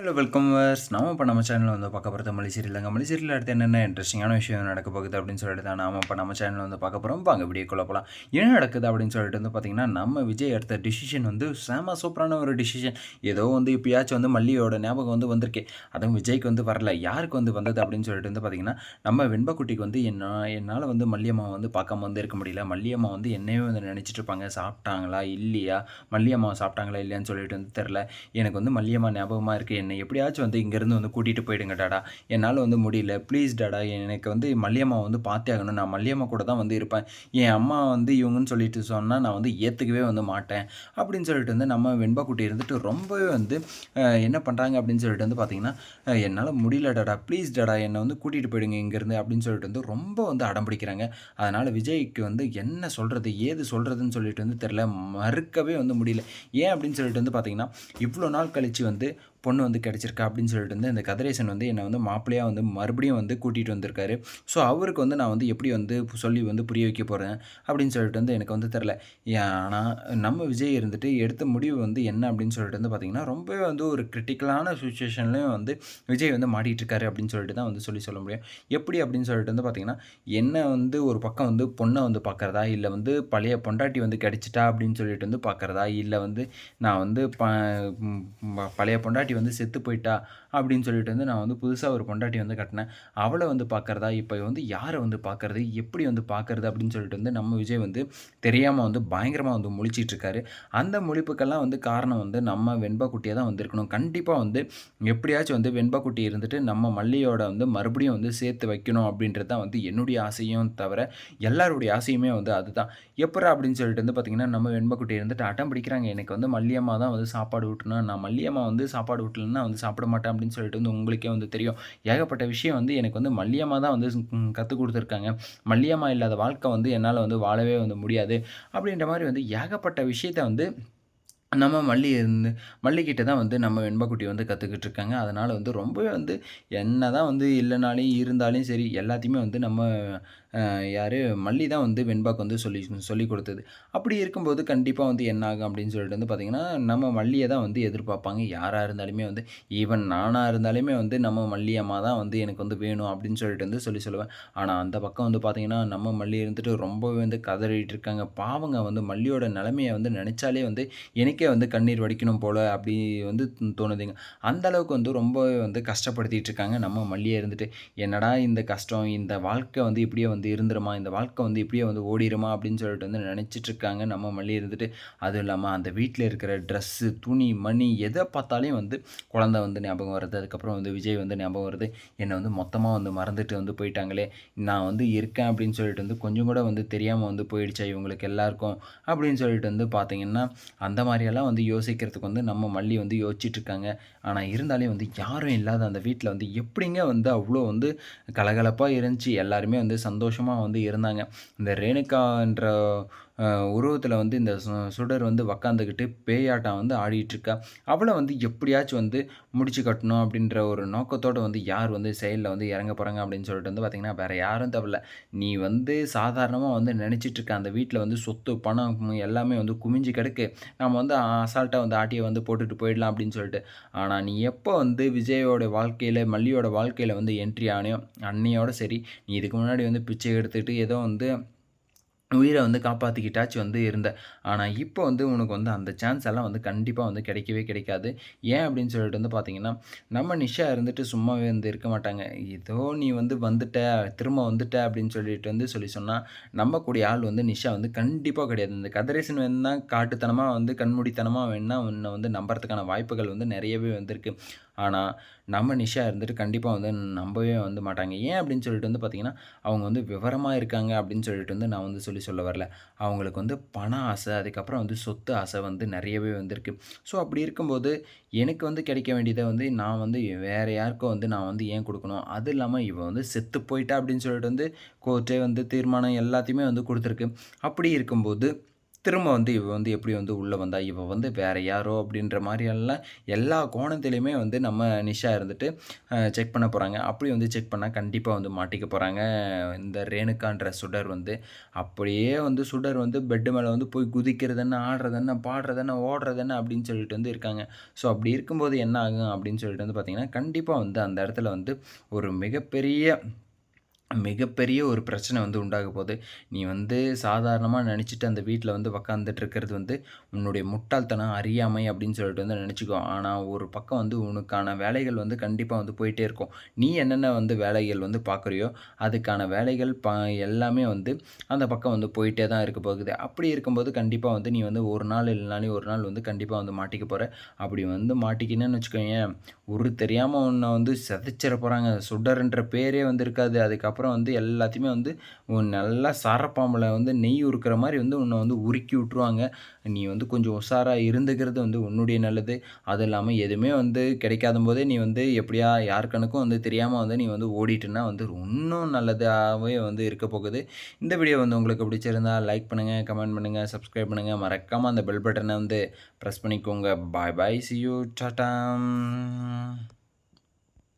Hello welcome verse நம்ம இப்போ நம்ம சேனலில் வந்து பார்க்க போகிறது மல்லி சீரியல் மல்லி சீரியல் அடுத்து என்னென்ன இன்ட்ரெஸ்டிங்கான விஷயம் நடக்க போகுது அப்படின்னு சொல்லிட்டு தான் நாம இப்போ நம்ம சேனலில் வந்து பார்க்க போகிறோம் வாங்க வீடியோக்குள்ள போகலாம் என்ன நடக்குது அப்படின்னு சொல்லிட்டு வந்து பார்த்திங்கன்னா நம்ம விஜய் எடுத்த டிசிஷன் வந்து சேம சூப்பரான ஒரு டிசிஷன் ஏதோ வந்து இப்போயாச்சும் வந்து மல்லியோட ஞாபகம் வந்து வந்திருக்கே. அதுவும் விஜய்க்கு வந்து வரல. யாருக்கு வந்து வந்தது அப்படின்னு சொல்லிட்டு வந்து பார்த்திங்கன்னா நம்ம வெண்பக்குட்டிக்கு வந்து என்ன என்னால் வந்து மல்லியம்மா வந்து பார்க்காம வந்து இருக்க முடியல. மல்லியம்மா வந்து என்னையே வந்து நினச்சிட்டு இருப்பாங்க. சாப்பிட்டாங்களா? இல்லையா? மல்லியம்மா சாப்பிட்டாங்களா? இல்லையான்னு சொல்லிட்டு வந்து தெரில எனக்கு வந்து மல்லியம்மா ஞாபகமாக இருக்குது என்னை எப்படியாச்சும் வந்து இங்கேருந்து வந்து கூட்டிகிட்டு போயிடுங்க டாடா. என்னால் வந்து முடியல. ப்ளீஸ் டாடா எனக்கு வந்து மல்லியம்மா வந்து பார்த்தே ஆகணும். நான் மல்லியம்மா கூட தான் வந்து இருப்பேன். என் அம்மா வந்து இவங்கன்னு சொல்லிட்டு சொன்னால் நான் வந்து ஏற்றுக்கவே வந்து மாட்டேன். அப்படின்னு சொல்லிட்டு வந்து நம்ம வெண்பா குட்டி இருந்துட்டு ரொம்பவே வந்து என்ன பண்ணுறாங்க அப்படின்னு சொல்லிட்டு வந்து பார்த்தீங்கன்னா என்னால் முடியல டாடா. ப்ளீஸ் டாடா என்னை வந்து கூட்டிகிட்டு போயிடுங்க இங்கேருந்து அப்படின்னு சொல்லிட்டு வந்து ரொம்ப வந்து அடம் பிடிக்கிறாங்க. அதனால் விஜய்க்கு வந்து என்ன சொல்கிறது ஏது சொல்கிறதுன்னு சொல்லிட்டு வந்து தெரில மறுக்கவே வந்து முடியல. ஏன் அப்படின்னு சொல்லிட்டு வந்து பார்த்தீங்கன்னா இவ்வளோ நாள் கழித்து வந்து பொண்ணு வந்து கிடச்சிருக்கா அப்படின்னு சொல்லிட்டு வந்து இந்த கதிரேசன் வந்து என்னை வந்து மாப்பிள்ளையாக வந்து மறுபடியும் வந்து கூட்டிகிட்டு வந்திருக்காரு. ஸோ அவருக்கு வந்து நான் வந்து எப்படி வந்து சொல்லி வந்து புரிய வைக்க போகிறேன் அப்படின்னு சொல்லிட்டு வந்து எனக்கு வந்து தெரில ஆனால் நம்ம விஜய் இருந்துட்டு எடுத்த முடிவு வந்து என்ன அப்படின்னு சொல்லிட்டு வந்து பார்த்திங்கன்னா ரொம்பவே வந்து ஒரு கிரிட்டிக்கலான சுச்சுவேஷன்லேயும் வந்து விஜய் வந்து மாட்டிகிட்டு இருக்காரு அப்படின்னு சொல்லிட்டு தான் வந்து சொல்லி சொல்ல முடியும். எப்படி அப்படின்னு சொல்லிட்டு வந்து பார்த்திங்கன்னா என்ன வந்து ஒரு பக்கம் வந்து பொண்ணை வந்து பார்க்குறதா இல்லை வந்து பழைய பொண்டாட்டி வந்து கிடச்சிட்டா அப்படின்னு சொல்லிட்டு வந்து பார்க்குறதா இல்லை வந்து நான் வந்து ப பழைய பொண்டாட்டி பொண்டாட்டி வந்து செத்து போயிட்டா அப்படின்னு சொல்லிட்டு வந்து நான் வந்து புதுசாக ஒரு பொண்டாட்டி வந்து கட்டினேன். அவளை வந்து பார்க்குறதா இப்போ வந்து யாரை வந்து பார்க்குறது எப்படி வந்து பார்க்குறது அப்படின்னு சொல்லிட்டு வந்து நம்ம விஜய் வந்து தெரியாமல் வந்து பயங்கரமாக வந்து முழிச்சிட்ருக்காரு அந்த முழிப்புக்கெல்லாம் வந்து காரணம் வந்து நம்ம வெண்பாக்குட்டியாக தான் வந்திருக்கணும். கண்டிப்பாக வந்து எப்படியாச்சும் வந்து வெண்பாக்குட்டி இருந்துட்டு நம்ம மல்லியோட வந்து மறுபடியும் வந்து சேர்த்து வைக்கணும் அப்படின்றது தான் வந்து என்னுடைய ஆசையும் தவிர எல்லாருடைய ஆசையுமே வந்து அதுதான். எப்பரா அப்படின்னு சொல்லிட்டு வந்து பார்த்திங்கன்னா நம்ம வெண்பாக்குட்டி இருந்துட்டு அட்டம் பிடிக்கிறாங்க. எனக்கு வந்து மல்லியம்மா தான் வந்து சாப்பாடு ஊட்டணும். நான் மல்லியம்மா வந்து சாப்பாடு சாப்பாடு வீட்டிலன்னா வந்து சாப்பிட மாட்டேன் அப்படின்னு சொல்லிட்டு வந்து உங்களுக்கே வந்து தெரியும். ஏகப்பட்ட விஷயம் வந்து எனக்கு வந்து மல்லியம்மா தான் வந்து கற்றுக் கொடுத்துருக்காங்க. மல்லியம்மா இல்லாத வாழ்க்கை வந்து என்னால் வந்து வாழவே வந்து முடியாது. அப்படின்ற மாதிரி வந்து ஏகப்பட்ட விஷயத்த வந்து நம்ம மல்லி இருந்து மல்லிக்கிட்ட தான் வந்து நம்ம வெண்பாக்குட்டி வந்து கற்றுக்கிட்டு இருக்காங்க. அதனால் வந்து ரொம்பவே வந்து என்ன தான் வந்து இல்லைனாலையும் இருந்தாலும் சரி எல்லாத்தையுமே வந்து நம்ம யார் மல்லி தான் வந்து வெண்பாக்கு வந்து சொல்லி சொல்லி கொடுத்தது. அப்படி இருக்கும்போது கண்டிப்பாக வந்து என்ன ஆகும் அப்படின்னு சொல்லிட்டு வந்து பார்த்திங்கன்னா நம்ம மல்லியை தான் வந்து எதிர்பார்ப்பாங்க. யாராக இருந்தாலுமே வந்து ஈவன் நானாக இருந்தாலுமே வந்து நம்ம மல்லியம்மா தான் வந்து எனக்கு வந்து வேணும் அப்படின்னு சொல்லிட்டு வந்து சொல்லி சொல்லுவேன். ஆனால் அந்த பக்கம் வந்து பார்த்திங்கன்னா நம்ம மல்லி இருந்துட்டு ரொம்பவே வந்து கதறிட்டு இருக்காங்க. பாவங்க வந்து மல்லியோட நிலைமையை வந்து நினச்சாலே வந்து எனக்கு வந்து கண்ணீர் வடிக்கணும் போல் அப்படி வந்து தோணுதுங்க. அந்த அளவுக்கு வந்து ரொம்ப வந்து கஷ்டப்படுத்திட்டு இருக்காங்க. நம்ம மல்லியே இருந்துட்டு என்னடா இந்த கஷ்டம்? இந்த வாழ்க்கை வந்து இப்படியே வந்து இருந்துருமா? இந்த வாழ்க்கை வந்து இப்படியே வந்து ஓடிடுமா அப்படின்னு சொல்லிட்டு வந்து நினச்சிட்டு இருக்காங்க. நம்ம மல்லி இருந்துட்டு அதுவும் இல்லாமல் அந்த வீட்டில் இருக்கிற ட்ரெஸ்ஸு துணி மணி எதை பார்த்தாலையும் வந்து குழந்த வந்து ஞாபகம் வருது. அதுக்கப்புறம் வந்து விஜய் வந்து ஞாபகம் வருது. என்னை வந்து மொத்தமாக வந்து மறந்துட்டு வந்து போயிட்டாங்களே. நான் வந்து இருக்கேன் அப்படின்னு சொல்லிட்டு வந்து கொஞ்சம் கூட வந்து தெரியாமல் வந்து போயிடுச்சா இவங்களுக்கு எல்லாருக்கும்? அப்படின்னு சொல்லிட்டு வந்து பார்த்தீங்கன்னா அந்த மாதிரி மாதிரியெல்லாம் வந்து யோசிக்கிறதுக்கு வந்து நம்ம மல்லி வந்து யோசிச்சுட்ருக்காங்க. ஆனால் இருந்தாலே வந்து யாரும் இல்லாத அந்த வீட்டில் வந்து எப்படிங்க வந்து அவ்வளோ வந்து கலகலப்பாக இருந்துச்சு. எல்லாருமே வந்து சந்தோஷமாக வந்து இருந்தாங்க. இந்த ரேணுகான்ற உருவத்தில் வந்து இந்த சுடர் வந்து உக்காந்துக்கிட்டு பேயாட்டம் வந்து ஆடிட்டுருக்கா அவளை வந்து எப்படியாச்சும் வந்து முடிச்சு கட்டணும் அப்படின்ற ஒரு நோக்கத்தோடு வந்து யார் வந்து செயலில் வந்து இறங்க போகிறாங்க அப்படின்னு சொல்லிட்டு வந்து பார்த்திங்கன்னா வேறு யாரும் தவிர நீ வந்து சாதாரணமாக வந்து நினச்சிட்ருக்க அந்த வீட்டில் வந்து சொத்து பணம் எல்லாமே வந்து குமிஞ்சு கிடக்கு. நம்ம வந்து அசால்ட்டாக வந்து ஆட்டியை வந்து போட்டுட்டு போயிடலாம் அப்படின்னு சொல்லிட்டு. ஆனால் நீ எப்போ வந்து விஜயோட வாழ்க்கையில் மல்லியோட வாழ்க்கையில் வந்து என்ட்ரி ஆனியோ அன்னையோட சரி நீ இதுக்கு முன்னாடி வந்து பிச்சை எடுத்துகிட்டு ஏதோ வந்து உயிரை வந்து காப்பாற்றிக்கிட்டாச்சு வந்து இருந்தேன் ஆனால் இப்போ வந்து உனக்கு வந்து அந்த சான்ஸ் எல்லாம் வந்து கண்டிப்பாக வந்து கிடைக்கவே கிடைக்காது. ஏன் அப்படின்னு சொல்லிட்டு வந்து பார்த்தீங்கன்னா நம்ம நிஷா இருந்துட்டு சும்மாவே வந்து இருக்க மாட்டாங்க. ஏதோ நீ வந்து வந்துட்ட திரும்ப வந்துட்ட அப்படின்னு சொல்லிட்டு வந்து சொல்லி சொன்னால் நம்பக்கூடிய ஆள் வந்து நிஷா வந்து கண்டிப்பாக கிடையாது. இந்த கதிரேசன் வேணுன்னா காட்டுத்தனமாக வந்து கண்மூடித்தனமாக வேணுன்னா உன்னை வந்து நம்புறதுக்கான வாய்ப்புகள் வந்து நிறையவே வந்திருக்கு. ஆனால் நம்ம நிஷா இருந்துட்டு கண்டிப்பாக வந்து நம்பவே வந்து மாட்டாங்க. ஏன் அப்படின்னு சொல்லிட்டு வந்து பார்த்திங்கன்னா அவங்க வந்து விவரமாக இருக்காங்க அப்படின்னு சொல்லிட்டு வந்து நான் வந்து சொல்லி சொல்ல வரல. அவங்களுக்கு வந்து பண ஆசை அதுக்கப்புறம் வந்து சொத்து ஆசை வந்து நிறையவே வந்திருக்கு. ஸோ அப்படி இருக்கும்போது எனக்கு வந்து கிடைக்க வேண்டியதை வந்து நான் வந்து வேறு யாருக்கோ வந்து நான் வந்து ஏன் கொடுக்கணும்? அது இல்லாமல் இவன் வந்து செத்து போயிட்டா அப்படின்னு சொல்லிட்டு வந்து கோர்ட்டே வந்து தீர்மானம் எல்லாத்தையுமே வந்து கொடுத்துருக்கு. அப்படி இருக்கும்போது திரும்ப வந்து இவ வந்து எப்படி வந்து உள்ளே வந்தா? இவ வந்து வேறு யாரோ அப்படின்ற மாதிரியெல்லாம் எல்லா கோணத்துலேயுமே வந்து நம்ம நிஷா இருந்துட்டு செக் பண்ண போகிறாங்க அப்படி வந்து செக் பண்ணால் கண்டிப்பாக வந்து மாட்டிக்க போகிறாங்க இந்த ரேணுக்கான்ற சுடர் வந்து அப்படியே வந்து சுடர் வந்து பெட்டு மேலே வந்து போய் குதிக்கிறது என்ன ஆடுறது என்ன அப்படின்னு சொல்லிட்டு வந்து இருக்காங்க. ஸோ அப்படி இருக்கும்போது என்ன ஆகும் அப்படின்னு சொல்லிட்டு வந்து பார்த்திங்கன்னா கண்டிப்பாக வந்து அந்த இடத்துல வந்து ஒரு மிகப்பெரிய மிகப்பெரிய ஒரு பிரச்சனை வந்து உண்டாக போகுது. நீ வந்து சாதாரணமாக நினச்சிட்டு அந்த வீட்டில் வந்து உக்காந்துட்டு இருக்கிறது வந்து உன்னுடைய முட்டாள்தனம் அறியாமை அப்படின்னு சொல்லிட்டு வந்து நினச்சிக்கோ. ஆனால் ஒரு பக்கம் வந்து உனக்கான வேலைகள் வந்து கண்டிப்பாக வந்து போயிட்டே இருக்கும். நீ என்னென்ன வந்து வேலைகள் வந்து பார்க்குறியோ அதுக்கான வேலைகள் ப எல்லாமே வந்து அந்த பக்கம் வந்து போயிட்டே தான் இருக்க போகுது. அப்படி இருக்கும்போது கண்டிப்பாக வந்து நீ வந்து ஒரு நாள் இல்லைனாலே ஒரு நாள் வந்து கண்டிப்பாக வந்து மாட்டிக்க போகிற அப்படி வந்து மாட்டிக்கினேன்னு வச்சுக்கோங்க ஒரு தெரியாமல் உன்னை வந்து சதைச்சிட போகிறாங்க சுடர்ன்ற பேரே வந்து இருக்காது. அதுக்கப்புறம் அப்புறம் வந்து எல்லாத்தையுமே வந்து நல்லா சாரப்பாம்பில் வந்து நெய் உருக்கிற மாதிரி வந்து உன்னை வந்து உருக்கி விட்ருவாங்க நீ வந்து கொஞ்சம் உஷாராக இருந்துக்கிறது வந்து உன்னுடைய நல்லது. அது இல்லாமல் எதுவுமே வந்து கிடைக்காத போதே நீ வந்து எப்படியா யாருக்கனுக்கும் வந்து தெரியாமல் வந்து நீ வந்து ஓடிட்டுனா வந்து இன்னும் நல்லதாகவே வந்து இருக்க போகுது. இந்த வீடியோ வந்து உங்களுக்கு பிடிச்சிருந்தா லைக் பண்ணுங்கள் கமெண்ட் பண்ணுங்கள் சப்ஸ்கிரைப் பண்ணுங்கள் மறக்காமல் அந்த பெல் பட்டனை வந்து ப்ரெஸ் பண்ணிக்கோங்க. பாய் பாய் சி யூ டாட்டாம்